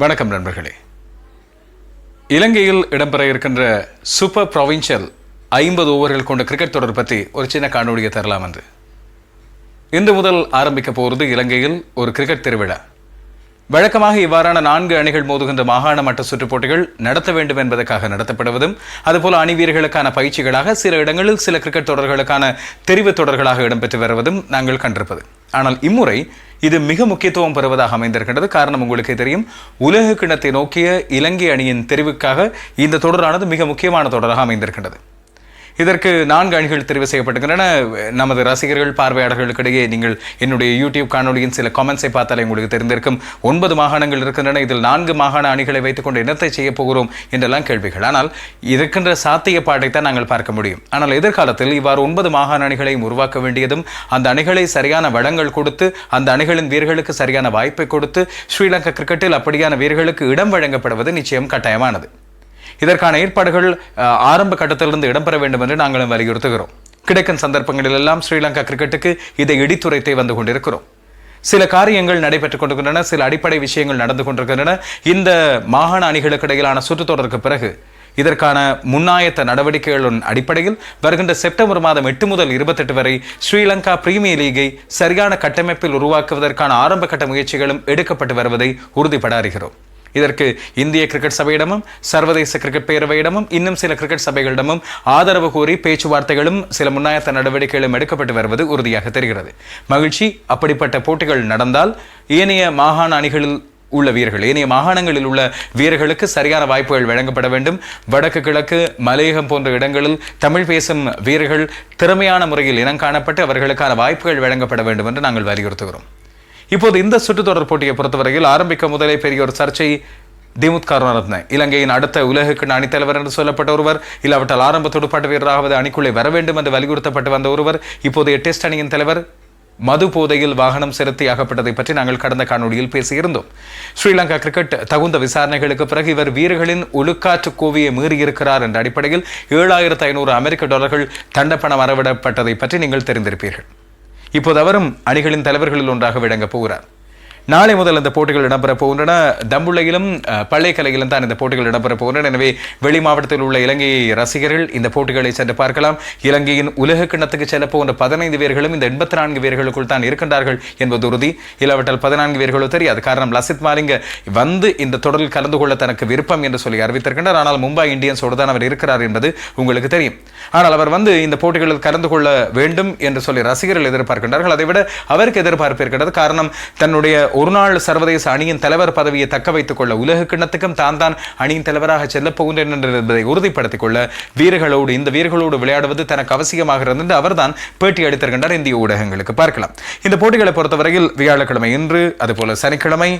வணக்கம் நண்பர்களே. இலங்கையில் இடம்பெற இருக்கின்ற சூப்பர் ப்ரொவின்ஷியல் ஐம்பது ஓவர்கள் கொண்ட கிரிக்கெட் தொடர் பற்றி ஒரு சின்ன காணொலியை தரலாம் என்று. இன்று முதல் ஆரம்பிக்க போகிறது இலங்கையில் ஒரு கிரிக்கெட் திருவிழா. வழக்கமாக இவ்வாறான நான்கு அணிகள் மோதுகின்ற மாகாண மட்ட சுற்றுப் போட்டிகள் நடத்த வேண்டும் என்பதற்காக நடத்தப்படுவதும் அதுபோல அணி வீரர்களுக்கான பயிற்சிகளாக சில இடங்களில் சில கிரிக்கெட் தொடர்களுக்கான தெரிவு தொடர்களாக இடம்பெற்று வருவதும் நாங்கள் கண்டிருப்பது. ஆனால் இம்முறை இது மிக முக்கியத்துவம் பெறுவதாக அமைந்திருக்கின்றது. காரணம் உங்களுக்கே தெரியும். உலக கிண்ணத்தை நோக்கிய இலங்கை அணியின் தெரிவுக்காக இந்த தொடரானது மிக முக்கியமான தொடராக அமைந்திருக்கின்றது. இதற்கு நான்கு அணிகள் தெரிவு செய்யப்பட்டுகின்றன. நமது ரசிகர்கள் பார்வையாளர்களுக்கிடையே நீங்கள் என்னுடைய யூடியூப் காணொலியின் சில கமெண்ட்ஸை பார்த்தாலே உங்களுக்கு தெரிந்திருக்கும். ஒன்பது மாகாணங்கள் இருக்கின்றன. இதில் நான்கு மாகாண அணிகளை வைத்துக்கொண்டு என்னத்தை செய்ய போகிறோம் என்றெல்லாம் கேள்விகள். ஆனால் இருக்கின்ற சாத்தியப்பாட்டை தான் நாங்கள் பார்க்க முடியும். ஆனால் எதிர்காலத்தில் இவ்வாறு ஒன்பது மாகாண அணிகளையும் உருவாக்க வேண்டியதும் அந்த அணிகளை சரியான வளங்கள் கொடுத்து அந்த அணிகளின் வீரர்களுக்கு சரியான வாய்ப்பை கொடுத்து ஸ்ரீலங்கா கிரிக்கெட்டில் அப்படியான வீரர்களுக்கு இடம் வழங்கப்படுவது நிச்சயம் கட்டாயமானது. இதற்கான ஏற்பாடுகள் ஆரம்ப கட்டத்திலிருந்து இடம்பெற வேண்டும் என்று நாங்களும் வலியுறுத்துகிறோம். கிடைக்கும் சந்தர்ப்பங்களில் எல்லாம் ஸ்ரீலங்கா கிரிக்கெட்டுக்கு இதை இடித்துரைத்தே வந்து கொண்டிருக்கிறோம். சில காரியங்கள் நடைபெற்றுக் கொண்டிருக்கின்றன சில அடிப்படை விஷயங்கள் நடந்து கொண்டிருக்கின்றன. இந்த மாகாண அணிகளுக்கு இடையிலான சுற்றுத்தொடருக்கு பிறகு இதற்கான முன்னாயத்த நடவடிக்கைகளின் அடிப்படையில் வருகின்ற செப்டம்பர் மாதம் எட்டு முதல் இருபத்தெட்டு வரை ஸ்ரீலங்கா பிரீமியர் லீகை சரியான கட்டமைப்பில் உருவாக்குவதற்கான ஆரம்ப கட்ட முயற்சிகளும் எடுக்கப்பட்டு வருவதை உறுதிப்பட அறிகிறோம். இதற்கு இந்திய கிரிக்கெட் சபையிடமும் சர்வதேச கிரிக்கெட் பேரவையிடமும் இன்னும் சில கிரிக்கெட் சபைகளிடமும் ஆதரவு கோரி பேச்சுவார்த்தைகளும் சில முன்னாயத்த நடவடிக்கைகளும் எடுக்கப்பட்டு வருவது உறுதியாக தெரிகிறது. மகிழ்ச்சி அப்படிப்பட்ட போட்டிகள் நடந்தால் ஏனைய மாகாண அணிகளில் உள்ள வீரர்கள் ஏனைய மாகாணங்களில் உள்ள வீரர்களுக்கு சரியான வாய்ப்புகள் வழங்கப்பட வேண்டும். வடக்கு கிழக்கு மலையகம் போன்ற இடங்களில் தமிழ் பேசும் வீரர்கள் திறமையான முறையில் இனம் காணப்பட்டு அவர்களுக்கான வாய்ப்புகள் வழங்கப்பட வேண்டும் என்று நாங்கள் வலியுறுத்துகிறோம். இப்போது இந்த சுற்றுத்தொடர் போட்டியை பொறுத்தவரையில் ஆரம்பிக்க முதலே பெரிய ஒரு சர்ச்சை திமுத் கருணாரத்ன இலங்கையின் அடுத்த உலகக்கிண அணித்தலைவர் என்று சொல்லப்பட்ட ஒருவர் இல்லாவிட்டால் ஆரம்ப துடுப்பாட்ட வீரராவது அணிக்குள்ளே வர வேண்டும் என்று வலியுறுத்தப்பட்டு வந்த ஒருவர் இப்போதைய டெஸ்ட் அணியின் தலைவர் மது போதையில் வாகனம் செலுத்தி அகப்பட்டதை பற்றி நாங்கள் கடந்த காணொளியில் பேசியிருந்தோம். ஸ்ரீலங்கா கிரிக்கெட் தகுந்த விசாரணைகளுக்கு பிறகு இவர் வீரர்களின் ஒழுக்காற்று கோவியை மீறியிருக்கிறார் என்ற அடிப்படையில் ஏழாயிரத்து ஐநூறு அமெரிக்க டாலர்கள் தண்டப்பணம் வரவிடப்பட்டதை பற்றி நீங்கள் தெரிந்திருப்பீர்கள். இப்போது அவரும் அணிகளின் தலைவர்களில் ஒன்றாக விளங்கப் போகிறார். நாளை முதல் இந்த போட்டிகள் இடம்பெற போகின்றன. தம்புள்ளையிலும் பள்ளிக்கலையிலும் தான் இந்த போட்டிகள் இடம்பெற போகின்றன. எனவே வெளி மாவட்டத்தில் உள்ள இலங்கை ரசிகர்கள் இந்த போட்டிகளை சென்று பார்க்கலாம். இலங்கையின் உலக கிண்ணத்துக்கு செல்ல போகின்ற பதினைந்து வீரர்களும் இந்த எண்பத்தி நான்கு வீரர்களுக்குள் தான் இருக்கின்றார்கள் என்பது உறுதி. இல்லாவிட்டால் பதினான்கு வீரர்களோ தெரியாது. காரணம் லசித் மாலிங்க வந்து இந்த தொடரில் கலந்து கொள்ள தனக்கு விருப்பம் என்று சொல்லி அறிவித்திருக்கின்றார். ஆனால் மும்பை இந்தியன்ஸோடு தான் அவர் இருக்கிறார் என்பது உங்களுக்கு தெரியும். ஆனால் அவர் வந்து இந்த போட்டிகளில் கலந்து கொள்ள வேண்டும் என்று சொல்லி ரசிகர்கள் எதிர்பார்க்கின்றார்கள். அதை விட அவருக்கு எதிர்பார்ப்பு இருக்கிறது காரணம் தன்னுடைய ஒரு நாள் சர்வதேச அணியின் தலைவர் பதவியை தக்க வைத்துக் கொள்ள உலக கிண்ணத்துக்கும் தான் தான் அணியின் தலைவராக செல்லப் போகின்றேன் என்பதை உறுதிப்படுத்திக் கொள்ள வீரர்களோடு இந்த வீரர்களோடு விளையாடுவது தனக்கு அவசியமாகிறது என்று அவர்தான் பேட்டி அளித்திருக்கின்றார் இந்திய ஊடகங்களுக்கு. பார்க்கலாம். இந்த போட்டிகளை பொறுத்தவரையில் வியாழக்கிழமை இன்று அதுபோல சனிக்கிழமை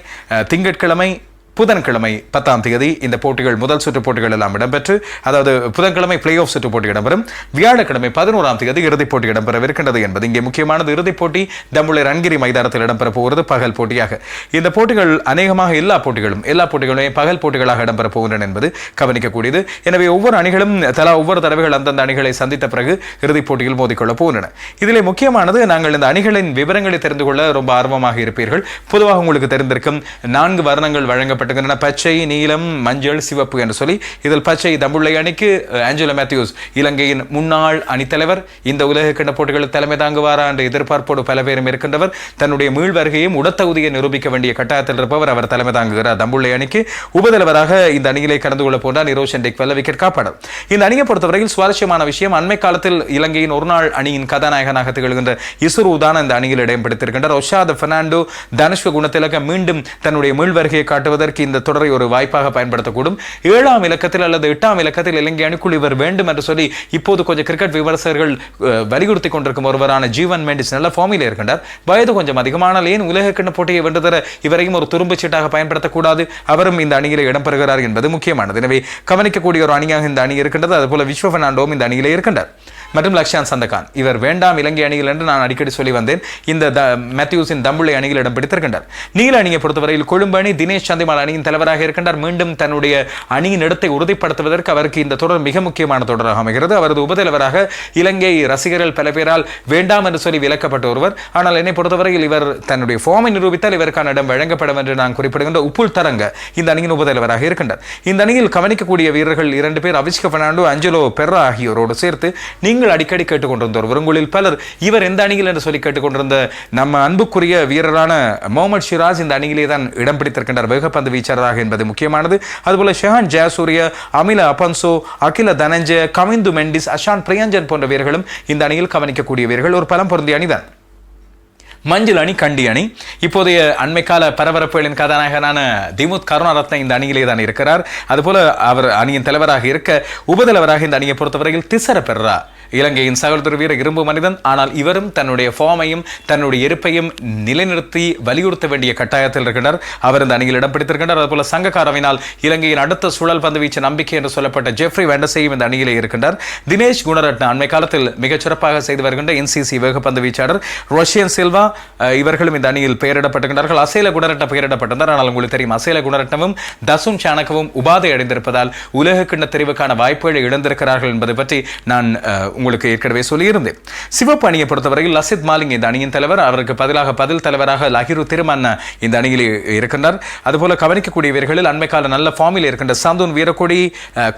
திங்கட்கிழமை புதன்கிழமை பத்தாம் தேதி இந்த போட்டிகள் முதல் சுற்று போட்டிகள் எல்லாம் இடம்பெற்று அதாவது புதன்கிழமை பிளே ஆஃப் சுற்று போட்டி இடம்பெறும். வியாழக்கிழமை பதினோராம் தேதி இறுதிப் போட்டி இடம்பெறவிருக்கின்றது என்பது இங்கே முக்கியமானது. இறுதிப் போட்டி தம்புளை ரன்கிரி மைதானத்தில் இடம்பெற போகிறது. பகல் போட்டியாக. இந்த போட்டிகள் அநேகமாக எல்லா போட்டிகளும் எல்லா போட்டிகளுமே பகல் போட்டிகளாக இடம்பெற போகின்றன என்பது கவனிக்கக்கூடியது. எனவே ஒவ்வொரு அணிகளும் தலா ஒவ்வொரு தடவைகள் அந்தந்த அணிகளை சந்தித்த பிறகு இறுதிப் போட்டியில் மோதிக்கொள்ள போகின்றன. இதிலே முக்கியமானது நாங்கள் இந்த அணிகளின் விவரங்களை தெரிந்து கொள்ள ரொம்ப ஆர்வமாக இருப்பீர்கள். பொதுவாக உங்களுக்கு தெரிந்திருக்கும் நான்கு வர்ணங்கள் வழங்கப்பட்ட வழங்கப்பட்டிருக்கின்றன பச்சை நீலம் மஞ்சள் சிவப்பு என்று சொல்லி இதில் பச்சை தம்புள்ளை அணிக்கு ஆஞ்சலோ மேத்யூஸ் இலங்கையின் முன்னாள் அணித்தலைவர். இந்த உலக கிண்ண போட்டிகளில் தலைமை தாங்குவாரா என்ற எதிர்பார்ப்போடு பல பேரும் இருக்கின்றவர். தன்னுடைய மீள் வருகையும் உடத்தகுதியை நிரூபிக்க வேண்டிய கட்டாயத்தில் இருப்பவர் அவர் தலைமை தாங்குகிறார். தம்புள்ளை அணிக்கு உபதலைவராக இந்த அணியிலே கலந்து கொள்ள போன்றார் நிரோஷன் டெக்வெல்ல விக்கெட் காப்பாடும். இந்த அணியை பொறுத்தவரையில் சுவாரஸ்யமான விஷயம் அண்மை காலத்தில் இலங்கையின் ஒரு நாள் அணியின் கதாநாயகனாக திகழ்கின்ற இசுரு தான் இந்த அணியில் இடம் பிடித்திருக்கின்றார் ஒஷாத பெர்னாண்டோ தனுஷ்வ குணத்திலக மீண்டும் தன்னுடைய மீள் வருகையை காட்டுவதற்கு இந்த தொடரை ஒரு வாய்ப்பாக பயன்படுத்தக்கூடும். ஏழாம் இலக்கத்தில் அல்லது எட்டாம் இலக்கத்தில் இலங்கை அணிக்குள் இவர் வேண்டும் என்று சொல்லி இப்போது கொஞ்சம் கிரிக்கெட் விமர்சகர்கள் வலியுறுத்தி கொண்டிருக்கும் ஒருவரான ஜீவன் மெண்டிஸ் நல்ல ஃபார்மில் இருக்கின்றார். வயது கொஞ்சம் அதிகமானால் ஏன் உலக கிண்ண போட்டியை வென்று தர இவரையும் ஒரு துரும்பு சீட்டாக பயன்படுத்தக்கூடாது? அவரும் இந்த அணியில் இடம்பெறுகிறார் என்பது முக்கியமானது. எனவே கவனிக்கக்கூடிய ஒரு அணியாக இந்த அணி இருக்கின்றது. அதுபோல விஸ்வ பெர்னாண்டோவும் இந்த அணியிலே இருக்கின்றார். மற்றும் லக்ஷான் சந்தகான். இவர் வேண்டாம் இலங்கை அணிகள் என்று நான் அடிக்கடி சொல்லி வந்தேன். இந்த த மேத்யூஸின் தம்புள்ளை அணியில் இடம் பிடித்திருக்கின்றார் நீல அணியை பொறுத்தவரையில் கொழும்பு அணி தினேஷ் சந்திமால் அணியின் தலைவராக இருக்கின்றார். மீண்டும் தன்னுடைய அணியின் இடத்தை உறுதிப்படுத்துவதற்கு அவருக்கு இந்த தொடர் மிக முக்கியமான தொடராக அமைகிறது. அவரது உபதலைவராக இலங்கை ரசிகர்கள் பல பேரால் வேண்டாம் என்று சொல்லி விலக்கப்பட்ட ஒருவர். ஆனால் என்னை பொறுத்தவரையில் இவர் தன்னுடைய ஃபார்மை நிரூபித்தால் இவருக்கான இடம் வழங்கப்படும் என்று நான் குறிப்பிடுகின்ற உப்புல் தரங்க இந்த அணியின் உபதலைவராக இருக்கின்றார். இந்த அணியில் கவனிக்கக்கூடிய வீரர்கள் இரண்டு பேர். அவிஷ்க பெர்னாண்டோ அஞ்சலோ பெர்ரா ஆகியோரோடு சேர்த்து நீங்கள் அடிக்கடி கேட்டுக்கொண்டிருந்தோர். உங்களில் பலர் இவர் எந்த அணியில் என்று சொல்லி கேட்டுக்கொண்டிருந்த நம்ம அன்புக்குரிய வீரரான முகமது ஷிராஜ் இந்த அணியிலே தான் இடம் பிடித்திருக்கின்றார். வேகப்பந்து வீச்சாளராக என்பது முக்கியமானது. அதுபோல ஷெஹான் ஜெயசூரிய அமில அப்பன்சோ அகில தனஞ்சய கவிந்து மெண்டிஸ் அஷான் பிரியஞ்சன் போன்ற வீரர்களும் இந்த அணியில் கவனிக்கக்கூடிய வீரர்கள். ஒரு பலம் பொருந்திய அணிதான் மஞ்சள் அணி கண்டி அணி. இப்போதைய அண்மைக்கால பரபரப்புகளின் கதாநாயகனான திமுத் கருணாரத்ன இந்த அணியிலே தான் இருக்கிறார். அதுபோல அவர் அணியின் தலைவராக இருக்க உபதலைவராக இந்த அணியை பொறுத்தவரையில் திசர பெர்ரா. இலங்கையின் சகோதர வீர இரும்பு மனிதன். ஆனால் இவரும் தன்னுடைய ஃபார்மையும் தன்னுடைய இருப்பையும் நிலைநிறுத்தி வலியுறுத்த வேண்டிய கட்டாயத்தில் இருக்கின்றனர் அவர் இந்த அணியில் இடம் பிடித்திருக்கின்றார். அதுபோல சங்கக்காரவினால் இலங்கையின் அடுத்த சுழல் பந்து வீச்சு நம்பிக்கை என்று சொல்லப்பட்ட ஜெஃப்ரி வெண்டசையும் இந்த அணியிலே இருக்கின்றார். தினேஷ் குணரட்ன அண்மை காலத்தில் மிகச் சிறப்பாக செய்து வருகின்ற என்சிசி வேகப்பந்து வீச்சாளர். ரோஷியன் சில்வா இவர்களும் இந்த அணியில் பெயரிடப்பட்டிருக்கிறார்கள் அசேல குணரட்ன பெயரிடப்பட்டிருந்தார். ஆனால் உங்களுக்கு தெரியும் அசேல குணரட்னமும் தசும் சாணக்கவும் உபாதை அடைந்திருப்பதால் உலக கிண்ண தெரிவுக்கான வாய்ப்புகளை இழந்திருக்கிறார்கள் என்பதை பற்றி நான் உங்களுக்கு ஏற்கனவே சொல்லியிருந்தேன். சிவப்பு அணியை பொறுத்தவரையில் லசித் மாலிங் இந்த அணியின் தலைவர். அவருக்கு பதிலாக பதில் தலைவராக லஹிரு திருமன் இந்த அணியில் இருக்கின்றார். அதுபோல கவனிக்கக்கூடிய வீரர்களில் அண்மை கால நல்ல ஃபார்மில் இருக்கின்ற சந்துன் வீரக்கொடி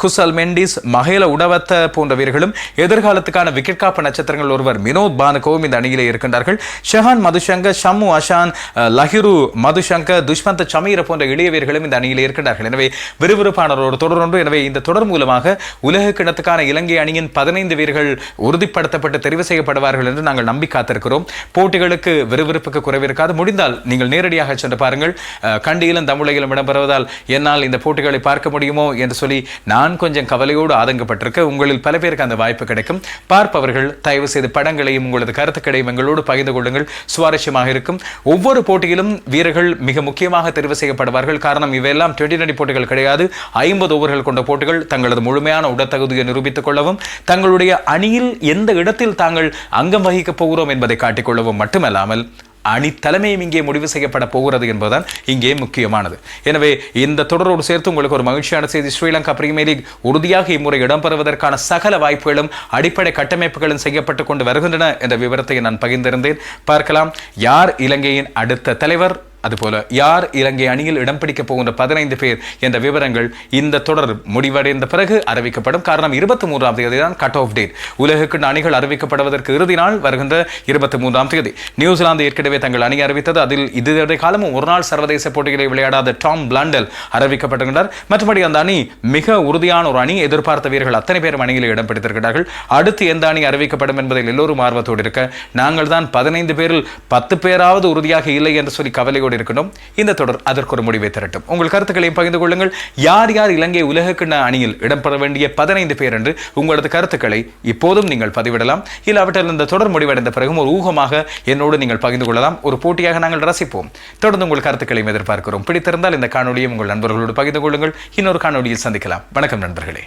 குசல் மெண்டிஸ் மகேல உடவத்த போன்ற வீரர்களும் எதிர்காலத்துக்கான விக்கெட் காப்பு நட்சத்திரங்கள் ஒருவர் வினோத் பானுகவும் இந்த அணியிலே இருக்கின்றார்கள். ஷஹான் மதுஷங்க ஷம்மு அஷான் லஹிரு மதுஷங்க துஷ்மந்த சமீர போன்ற இளைய வீரர்களும் இந்த அணியில் இருக்கின்றார்கள். எனவே விறுவிறுப்பான ஒரு தொடர் ஒன்று. எனவே இந்த தொடர் மூலமாக உலக கிணத்துக்கான இலங்கை அணியின் பதினைந்து வீரர்கள் உறுதிப்படுத்தப்பட்டு தெரிவு செய்யப்படுவார்கள் என்று நாங்கள் நம்பி காத்திருக்கிறோம். போட்டிகளுக்கு விறுவிறுப்புக்கு குறைவிருக்காது. முடிந்தால் நீங்கள் நேரடியாக சென்று பாருங்கள். கண்டியிலும் தமிழகிலும் இடம்பெறுவதால் என்னால் இந்த போட்டிகளை பார்க்க முடியுமோ என்று சொல்லி நான் கொஞ்சம் கவலையோடு ஆதங்கப்பட்டிருக்க உங்களில் பல பேருக்கு அந்த வாய்ப்பு கிடைக்கும். பார்ப்பவர்கள் தயவு செய்து படங்களையும் உங்களது கருத்துக்களையும் எங்களோடு பகிர்ந்து கொள்ளுங்கள். சுவாரஸ்யமாக இருக்கும். ஒவ்வொரு போட்டியிலும் வீரர்கள் மிக முக்கியமாக தெரிவு செய்யப்படுவார்கள். காரணம் இவையெல்லாம் டுவெண்டி டுவெண்டி போட்டிகள் கிடையாது. ஐம்பது ஓவர்கள் கொண்ட போட்டிகள் தங்களது முழுமையான உடற்தகுதியை நிரூபித்துக் கொள்ளவும் தங்களுடைய அணியில் எந்த இடத்தில் தாங்கள் அங்கம் வகிக்கப் போகிறோம் என்பதை காட்டிக்கொள்ளவும் மட்டுமல்லாமல் அணி தலைமையும் இங்கே முடிவு செய்யப்பட போகிறது என்பதுதான் இங்கே முக்கியமானது. எனவே இந்த தொடரோடு சேர்த்து உங்களுக்கு ஒரு மகிழ்ச்சியான செய்தி. ஸ்ரீலங்கா பிரீமியர் லீக் உறுதியாக இம்முறை இடம்பெறுவதற்கான சகல வாய்ப்புகளும் அடிப்படை கட்டமைப்புகளும் செய்யப்பட்டு கொண்டு வருகின்றன என்ற விவரத்தை நான் பகிர்ந்திருந்தேன். பார்க்கலாம் யார் இலங்கையின் அடுத்த தலைவர்? அதுபோல யார் இலங்கை அணியில் இடம் பிடிக்கப் போகின்ற பதினைந்து பேர் என்ற விவரங்கள் இந்த தொடர் முடிவடைந்த பிறகு அறிவிக்கப்படும். காரணம் இருபத்தி மூன்றாம் தேதி தான் கட் ஆஃப் டேட் உலகுக்கு அணிகள் அறிவிக்கப்படுவதற்கு இறுதி நாள் வருகின்ற இருபத்தி மூன்றாம் தேதி. நியூசிலாந்து ஏற்கனவே தங்கள் அணி அறிவித்தது. அதில் இதுவரை காலமும் ஒரு நாள் சர்வதேச போட்டிகளை விளையாடாத டாம் பிளாண்டல் அறிவிக்கப்பட்டிருக்கிறார் மற்றபடி அந்த அணி மிக உறுதியான ஒரு அணி எதிர்பார்த்த வீரர்கள் அத்தனை பேரும் அணியில் இடம் பிடித்திருக்கிறார்கள் அடுத்து எந்த அணி அறிவிக்கப்படும் என்பதில் எல்லோரும் ஆர்வத்தோடு இருக்க நாங்கள் தான் பதினைந்து பேரில் பத்து பேராவது உறுதியாக இல்லை என்று சொல்லி கவலையோடு இருக்கணும் இந்த தொடர் அதற்கு ஒரு முடிவை திரட்டும். உங்கள் கருத்துக்களையும் பகிர்ந்து கொள்ளுங்கள். யார் யார் இலங்கை உலகக்கிண்ண அணியில் இடம்பெற வேண்டிய பதினைந்து பேர் என்று உங்களது கருத்துக்களை இப்போதும் நீங்கள் பதிவிடலாம். இல்லாவிட்டால் இந்த தொடர் முடிவடைந்த பிறகும் ஒரு ஊகமாக என்னோடு நீங்கள் பகிர்ந்து கொள்ளலாம். ஒரு போட்டியாக நாங்கள் ரசிப்போம். தொடர்ந்து உங்கள் கருத்துக்களையும் எதிர்பார்க்கிறோம். பிடித்திருந்தால் இந்த காணொலியை உங்கள் நண்பர்களோடு பகிர்ந்து கொள்ளுங்கள். இன்னொரு காணொலியில் சந்திக்கலாம். வணக்கம் நண்பர்களே.